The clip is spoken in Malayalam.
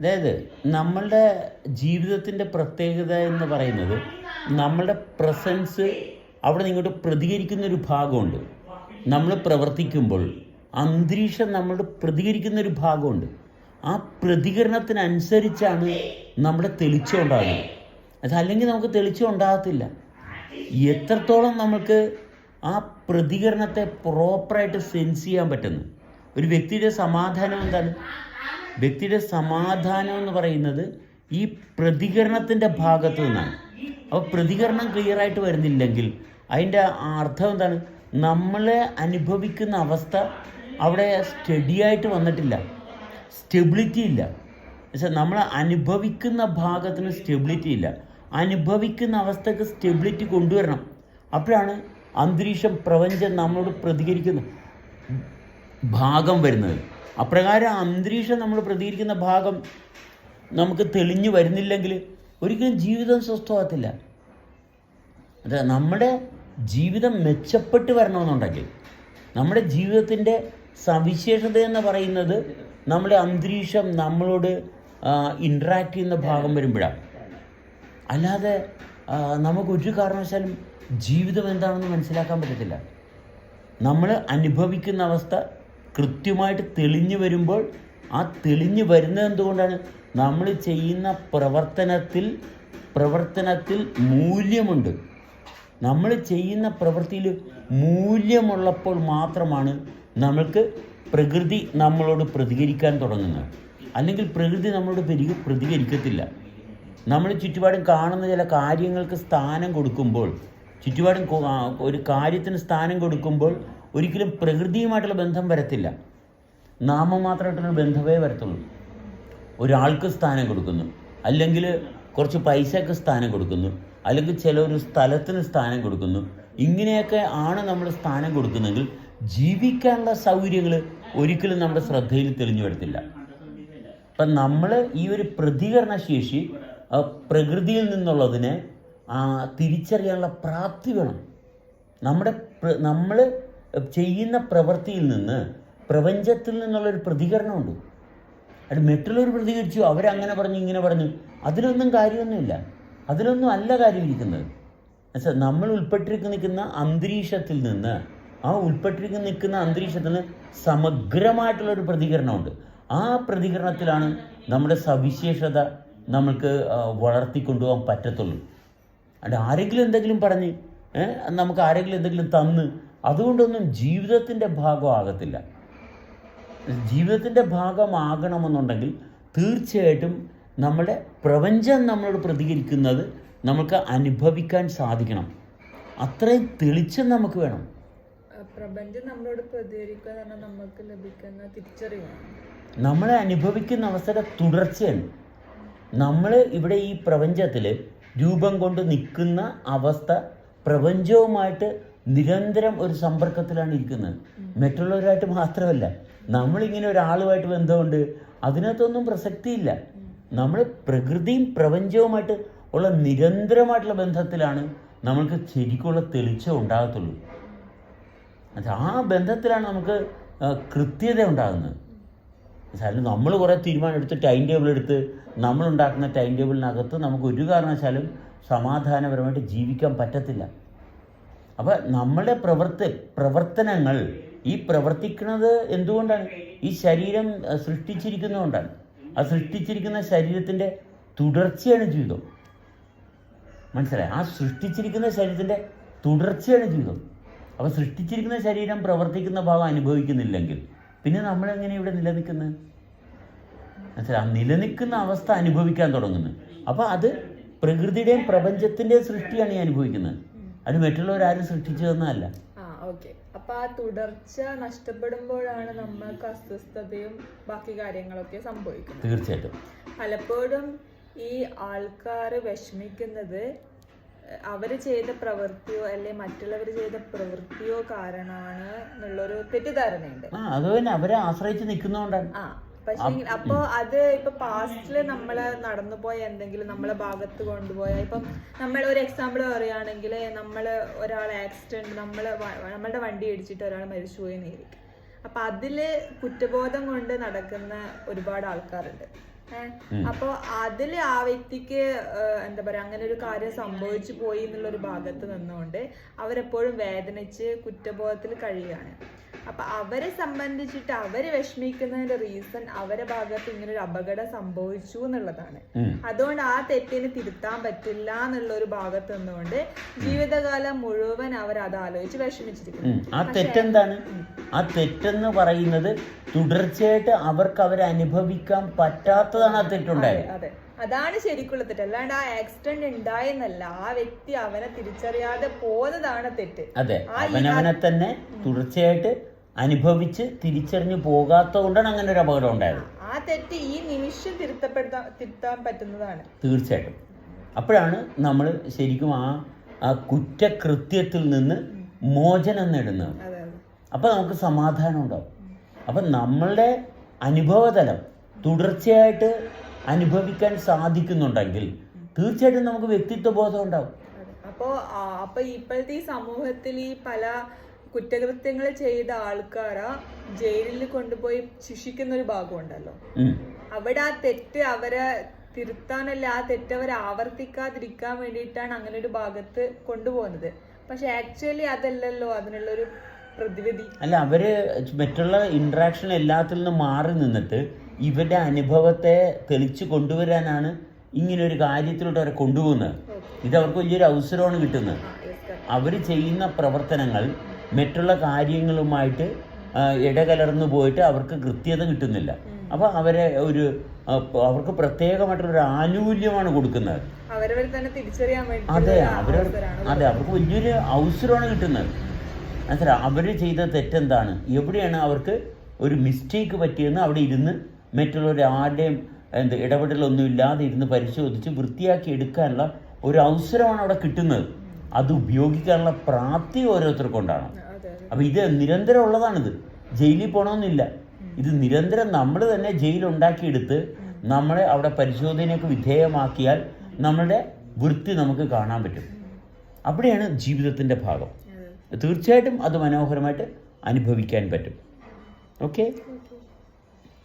അതായത് നമ്മളുടെ ജീവിതത്തിന്റെ പ്രത്യേകത എന്ന് പറയുന്നത് നമ്മളുടെ പ്രസൻസ് അവിടെ നിങ്ങോട്ട് പ്രതികരിക്കുന്നൊരു ഭാഗമുണ്ട്. നമ്മൾ പ്രവർത്തിക്കുമ്പോൾ അന്തരീക്ഷം നമ്മളോട് പ്രതികരിക്കുന്നൊരു ഭാഗമുണ്ട്. ആ പ്രതികരണത്തിനനുസരിച്ചാണ് നമ്മുടെ തെളിച്ചം ഉണ്ടാകുന്നത്. അതല്ലെങ്കിൽ നമുക്ക് തെളിച്ചം ഉണ്ടാകത്തില്ല. എത്രത്തോളം നമുക്ക് ആ പ്രതികരണത്തെ പ്രോപ്പറായിട്ട് സെൻസ് ചെയ്യാൻ പറ്റുന്നു. ഒരു വ്യക്തിയുടെ സമാധാനം എന്താണ്? വ്യക്തിയുടെ സമാധാനം എന്ന് പറയുന്നത് ഈ പ്രതികരണത്തിന്റെ ഭാഗത്തു നിന്നാണ്. അപ്പോൾ പ്രതികരണം ക്ലിയർ ആയിട്ട് വരുന്നില്ലെങ്കിൽ അതിന്റെ അർത്ഥം എന്താണ്? നമ്മളെ അനുഭവിക്കുന്ന അവസ്ഥ അവിടെ സ്റ്റഡി ആയിട്ട് വന്നിട്ടില്ല. സ്റ്റെബിലിറ്റി ഇല്ല. പക്ഷെ നമ്മൾ അനുഭവിക്കുന്ന ഭാഗത്തിന് സ്റ്റെബിലിറ്റി ഇല്ല. അനുഭവിക്കുന്ന അവസ്ഥക്ക് സ്റ്റെബിലിറ്റി കൊണ്ടുവരണം. അപ്പോഴാണ് അന്തരീക്ഷം പ്രപഞ്ചം നമ്മളോട് പ്രതികരിക്കുന്ന ഭാഗം വരുന്നത്. അപ്രകാരം അന്തരീക്ഷം നമ്മൾ പ്രതികരിക്കുന്ന ഭാഗം നമുക്ക് തെളിഞ്ഞു വരുന്നില്ലെങ്കിൽ ഒരിക്കലും ജീവിതം സ്വസ്ഥമാകത്തില്ല. അത് നമ്മുടെ ജീവിതം മെച്ചപ്പെട്ട് വരണമെന്നുണ്ടെങ്കിൽ നമ്മുടെ ജീവിതത്തിന്റെ സവിശേഷത എന്ന് പറയുന്നത് നമ്മുടെ അന്തരീക്ഷം നമ്മളോട് ഇൻട്രാക്ട് ചെയ്യുന്ന ഭാഗം വരുമ്പോഴാണ്. അല്ലാതെ നമുക്കൊരു കാരണവശാലും ജീവിതം എന്താണെന്ന് മനസ്സിലാക്കാൻ പറ്റത്തില്ല. നമ്മൾ അനുഭവിക്കുന്ന അവസ്ഥ കൃത്യമായിട്ട് തെളിഞ്ഞു വരുമ്പോൾ ആ തെളിഞ്ഞു വരുന്നത് എന്തുകൊണ്ടാണ്? നമ്മൾ ചെയ്യുന്ന പ്രവർത്തനത്തിൽ പ്രവർത്തനത്തിൽ മൂല്യമുണ്ട്. നമ്മൾ ചെയ്യുന്ന പ്രവൃത്തിയിൽ മൂല്യമുള്ളപ്പോൾ മാത്രമാണ് നമ്മൾക്ക് പ്രകൃതി നമ്മളോട് പ്രതികരിക്കാൻ തുടങ്ങുന്നത്. അല്ലെങ്കിൽ പ്രകൃതി നമ്മളോട് പെരുകി പ്രതികരിക്കത്തില്ല. നമ്മൾ ചുറ്റുപാടും കാണുന്ന ചില കാര്യങ്ങൾക്ക് സ്ഥാനം കൊടുക്കുമ്പോൾ ചുറ്റുപാടും ഒരു കാര്യത്തിന് സ്ഥാനം കൊടുക്കുമ്പോൾ ഒരിക്കലും പ്രകൃതിയുമായിട്ടുള്ള ബന്ധം വരത്തില്ല. നാമമാത്രമായിട്ടുള്ള ബന്ധമേ വരത്തുള്ളൂ. ഒരാൾക്ക് സ്ഥാനം കൊടുക്കുന്നു. അല്ലെങ്കിൽ കുറച്ച് പൈസക്ക് സ്ഥാനം കൊടുക്കുന്നു. അല്ലെങ്കിൽ ചില ഒരു സ്ഥലത്തിന് സ്ഥാനം കൊടുക്കുന്നു. ഇങ്ങനെയൊക്കെ ആണ് നമ്മൾ സ്ഥാനം കൊടുക്കുന്നെങ്കിൽ ജീവിക്കാനുള്ള സൗകര്യങ്ങൾ ഒരിക്കലും നമ്മുടെ ശ്രദ്ധയിൽ തെളിഞ്ഞു വരത്തില്ല. അപ്പം നമ്മൾ ഈ ഒരു പ്രതികരണ ശേഷി പ്രകൃതിയിൽ നിന്നുള്ളതിനെ തിരിച്ചറിയാനുള്ള പ്രാപ്തി വേണം. നമ്മുടെ നമ്മൾ ചെയ്യുന്ന പ്രവൃത്തിയിൽ നിന്ന് പ്രപഞ്ചത്തിൽ നിന്നുള്ളൊരു പ്രതികരണമുണ്ട്. അത് മറ്റുള്ളവർ പ്രതികരിച്ചു അവരങ്ങനെ പറഞ്ഞു ഇങ്ങനെ പറഞ്ഞു. അതിലൊന്നും കാര്യമൊന്നുമില്ല. അതിലൊന്നും അല്ല കാര്യം ഇരിക്കുന്നത് എന്നുവെച്ചാൽ നമ്മൾ ഉൾപ്പെട്ടിരിക്കുന്ന നിൽക്കുന്ന അന്തരീക്ഷത്തിൽ നിന്ന് ആ ഉൾപ്പെട്ടിരിക്കുന്ന നിൽക്കുന്ന അന്തരീക്ഷത്തിൽ നിന്ന് സമഗ്രമായിട്ടുള്ളൊരു പ്രതികരണമുണ്ട്. ആ പ്രതികരണത്തിലാണ് നമ്മുടെ സവിശേഷത നമ്മൾക്ക് ആ, വളർത്തിക്കൊണ്ടുപോകാൻ പറ്റത്തുള്ളൂ. അത് ആരെങ്കിലും എന്തെങ്കിലും പറഞ്ഞ് നമുക്ക് ആരെങ്കിലും എന്തെങ്കിലും തന്ന് അതുകൊണ്ടൊന്നും ജീവിതത്തിന്റെ ഭാഗമാകത്തില്ല ജീവിതത്തിന്റെ ഭാഗമാകണമെന്നുണ്ടെങ്കിൽ തീർച്ചയായിട്ടും നമ്മുടെ പ്രപഞ്ചം നമ്മളോട് പ്രതികരിക്കുന്നത് നമുക്ക് അനുഭവിക്കാൻ സാധിക്കണം. അത്രയും തെളിച്ചം നമുക്ക് വേണം. പ്രപഞ്ചം നമ്മളോട് പ്രതികരിക്കുക നമുക്ക് ലഭിക്കുന്ന തിരിച്ചറിവാണ്. നമ്മളെ അനുഭവിക്കുന്ന അവസര തുടർച്ചയാണ്. നമ്മൾ ഇവിടെ ഈ പ്രപഞ്ചത്തിൽ രൂപം കൊണ്ട് നിൽക്കുന്ന അവസ്ഥ പ്രപഞ്ചവുമായിട്ട് നിരന്തരം ഒരു സമ്പർക്കത്തിലാണ് ഇരിക്കുന്നത്. മറ്റുള്ളവരായിട്ട് മാത്രമല്ല നമ്മളിങ്ങനെ ഒരാളുമായിട്ട് ബന്ധമുണ്ട് അതിനകത്തൊന്നും പ്രസക്തിയില്ല. നമ്മൾ പ്രകൃതിയും പ്രപഞ്ചവുമായിട്ട് ഉള്ള നിരന്തരമായിട്ടുള്ള ബന്ധത്തിലാണ് നമ്മൾക്ക് ശരിക്കുള്ള തെളിച്ചം ഉണ്ടാകത്തുള്ളൂ. അത് ആ ബന്ധത്തിലാണ് നമുക്ക് കൃത്യത ഉണ്ടാകുന്നത്. സാറിന് നമ്മൾ കുറേ തീരുമാനം എടുത്ത് ടൈം ടേബിൾ എടുത്ത് നമ്മളുണ്ടാക്കുന്ന ടൈം ടേബിളിനകത്ത് നമുക്ക് ഒരു കാരണവശാലും സമാധാനപരമായിട്ട് ജീവിക്കാൻ പറ്റത്തില്ല. അപ്പോൾ നമ്മളുടെ പ്രവർത്തി പ്രവർത്തനങ്ങൾ ഈ പ്രവർത്തിക്കുന്നത് എന്തുകൊണ്ടാണ്? ഈ ശരീരം സൃഷ്ടിച്ചിരിക്കുന്നതുകൊണ്ടാണ്. ആ സൃഷ്ടിച്ചിരിക്കുന്ന ശരീരത്തിന്റെ തുടർച്ചയാണ് ജീവിതം. മനസ്സിലായി? ആ സൃഷ്ടിച്ചിരിക്കുന്ന ശരീരത്തിന്റെ തുടർച്ചയാണ് ജീവിതം. അപ്പോൾ സൃഷ്ടിച്ചിരിക്കുന്ന ശരീരം പ്രവർത്തിക്കുന്ന ഭാഗം അനുഭവിക്കുന്നില്ലെങ്കിൽ പിന്നെ നമ്മളെങ്ങനെ ഇവിടെ നിലനിൽക്കുന്നത് മനസ്സിലായി? ആ നിലനിൽക്കുന്ന അവസ്ഥ അനുഭവിക്കാൻ തുടങ്ങുന്നു. അപ്പോൾ അത് പ്രകൃതിയുടെയും പ്രപഞ്ചത്തിന്റെയും സൃഷ്ടിയാണ് ഈ അനുഭവിക്കുന്നത്. അത് മറ്റുള്ളവരാരും സൃഷ്ടിച്ചു തന്നതല്ല. അപ്പൊ ആ തുടർച്ച നഷ്ടപ്പെടുമ്പോഴാണ് നമ്മൾക്ക് അസ്വസ്ഥതയും ബാക്കി കാര്യങ്ങളൊക്കെ സംഭവിക്കുന്നത്. തീർച്ചയായിട്ടും. പലപ്പോഴും ഈ ആൾക്കാർ വിഷമിക്കുന്നത് അവർ ചെയ്ത പ്രവൃത്തിയോ അല്ലെ മറ്റുള്ളവർ ചെയ്ത പ്രവൃത്തിയോ കാരണമാണ് എന്നുള്ളൊരു തെറ്റിദ്ധാരണയുണ്ട്. ആ അത് അവരെ ആശ്രയിച്ച് നിൽക്കുന്നതുകൊണ്ടാണ്. ആ പക്ഷേ അപ്പൊ അത് ഇപ്പൊ പാസ്റ്റിൽ നമ്മൾ നടന്നു പോയ എന്തെങ്കിലും നമ്മളെ ഭാഗത്ത് കൊണ്ടുപോയ ഇപ്പം നമ്മൾ ഒരു എക്സാമ്പിൾ പറയുകയാണെങ്കിൽ നമ്മൾ ഒരാൾ ആക്സിഡന്റ് നമ്മൾ നമ്മളുടെ വണ്ടി ഇടിച്ചിട്ട് ഒരാൾ മരിച്ചുപോയി നേരിക്കും അപ്പൊ അതിൽ കുറ്റബോധം കൊണ്ട് നടക്കുന്ന ഒരുപാട് ആൾക്കാരുണ്ട്. അപ്പൊ അതിൽ ആ വ്യക്തിക്ക് എന്താ പറയാ അങ്ങനെ ഒരു കാര്യം സംഭവിച്ചു പോയി എന്നുള്ള ഒരു ഭാഗത്ത് നിന്നുകൊണ്ട് അവരെപ്പോഴും വേദനിച്ച് കുറ്റബോധത്തിൽ കഴിയുകയാണ്. അപ്പൊ അവരെ സംബന്ധിച്ചിട്ട് അവർ വിഷമിക്കുന്നതിന്റെ റീസൺ അവരെ ഭാഗത്ത് ഇങ്ങനെ ഒരു അപകടം സംഭവിച്ചു എന്നുള്ളതാണ്. അതുകൊണ്ട് ആ തെറ്റിന് തിരുത്താൻ പറ്റില്ല എന്നുള്ള ഒരു ഭാഗത്ത് നിന്നുകൊണ്ട് ജീവിതകാലം മുഴുവൻ അവർ അത് ആലോചിച്ച് വിഷമിച്ചിരിക്കുന്നു. ആ തെറ്റെന്താണ്? ആ തെറ്റെന്ന് പറയുന്നത് തുടർച്ചയായിട്ട് അവർക്ക് അവരെ അനുഭവിക്കാൻ പറ്റാത്തതാണ് ആ തെറ്റുണ്ടായത്. അതെ അതാണ് ശരിക്കുള്ള തെറ്റ്. അല്ലാണ്ട് ആ ആക്സിഡന്റ് ഉണ്ടായെന്നല്ല. ആ വ്യക്തി അവനെ തിരിച്ചറിയാതെ പോയതാണ് തെറ്റ്. അതെ. അവനവനെ തന്നെ തുടർച്ചയായിട്ട് അനുഭവിച്ച് തിരിച്ചറിഞ്ഞു പോകാത്തത് കൊണ്ടാണ് അങ്ങനെ ഒരു അപകടം ഉണ്ടായത്. ആ തെറ്റ് ഈ നിമിഷം തിരുത്തപ്പെടുത്താൻ തിരുത്താൻ പറ്റുന്നതാണ്. തീർച്ചയായിട്ടും. അപ്പോഴാണ് നമ്മൾ ശരിക്കും ആ ആ കുറ്റകൃത്യത്തിൽ നിന്ന് മോചനം നേടുന്നത്. അപ്പോൾ നമുക്ക് സമാധാനം ഉണ്ടാവും. അപ്പം നമ്മളുടെ അനുഭവതലം തുടർച്ചയായിട്ട് അനുഭവിക്കാൻ സാധിക്കുന്നുണ്ടെങ്കിൽ തീർച്ചയായിട്ടും നമുക്ക് വ്യക്തിത്വ ബോധം ഉണ്ടാവും. അപ്പോൾ അപ്പോ ആ, അപ്പൊ ഇപ്പോഴത്തെ ഈ സമൂഹത്തിൽ ഈ പല കുറ്റകൃത്യങ്ങൾ ചെയ്ത ആൾക്കാരാ ജയിലിൽ കൊണ്ടുപോയി ശിക്ഷിക്കുന്ന ഒരു ഭാഗമുണ്ടല്ലോ. ഉണ്ടല്ലോ അവിടെ ആ തെറ്റ് അവരെ തിരുത്താനല്ല ആ തെറ്റ് അവർ ആവർത്തിക്കാതിരിക്കാൻ വേണ്ടിയിട്ടാണ് അങ്ങനെ ഒരു ഭാഗത്ത് കൊണ്ടുപോകുന്നത്. പക്ഷെ ആക്ച്വലി അതല്ലല്ലോ അതിനുള്ളൊരു പ്രതിവിധി. അല്ല അവർ മറ്റുള്ള ഇന്ററാക്ഷൻ എല്ലാത്തിൽ നിന്നും മാറി നിന്നിട്ട് ഇവരുടെ അനുഭവത്തെ തെളിച്ചു കൊണ്ടുവരാനാണ് ഇങ്ങനെ ഒരു കാര്യത്തിലോട്ട് അവരെ കൊണ്ടുപോകുന്നത്. ഇത് അവർക്ക് വലിയൊരു അവസരമാണ് കിട്ടുന്നത്. അവർ ചെയ്യുന്ന പ്രവർത്തനങ്ങൾ മറ്റുള്ള കാര്യങ്ങളുമായിട്ട് ഇടകലർന്നു പോയിട്ട് അവർക്ക് കൃത്യത കിട്ടുന്നില്ല. അപ്പോൾ അവരെ ഒരു അവർക്ക് പ്രത്യേകമായിട്ടൊരു ആനുകൂല്യമാണ് കൊടുക്കുന്നത്. അതെ അവർ അതെ അവർക്ക് വലിയൊരു അവസരമാണ് കിട്ടുന്നത്. മനസ്സിലാ അവർ ചെയ്ത തെറ്റെന്താണ്? എവിടെയാണ് അവർക്ക് ഒരു മിസ്റ്റേക്ക് പറ്റിയെന്ന് അവിടെ ഇരുന്ന് മറ്റുള്ളവർ ആരുടെയും എന്ത് ഇടപെടലൊന്നും ഇല്ലാതെ ഇരുന്ന് പരിശോധിച്ച് വൃത്തിയാക്കി എടുക്കാനുള്ള ഒരു അവസരമാണ് അവിടെ കിട്ടുന്നത്. അത് ഉപയോഗിക്കാനുള്ള പ്രാപ്തി ഓരോരുത്തർക്കൊണ്ടാണ് അപ്പോൾ ഇത് നിരന്തരം ഉള്ളതാണിത് ജയിലിൽ പോകണമെന്നില്ല ഇത് നിരന്തരം നമ്മൾ തന്നെ ജയിൽ ഉണ്ടാക്കിയെടുത്ത് നമ്മളെ അവിടെ പരിശോധനയ്ക്ക് വിധേയമാക്കിയാൽ നമ്മളുടെ വൃത്തി നമുക്ക് കാണാൻ പറ്റും. അവിടെയാണ് ജീവിതത്തിന്റെ ഭാഗം. തീർച്ചയായിട്ടും അത് മനോഹരമായിട്ട് അനുഭവിക്കാൻ പറ്റും. ഓക്കെ?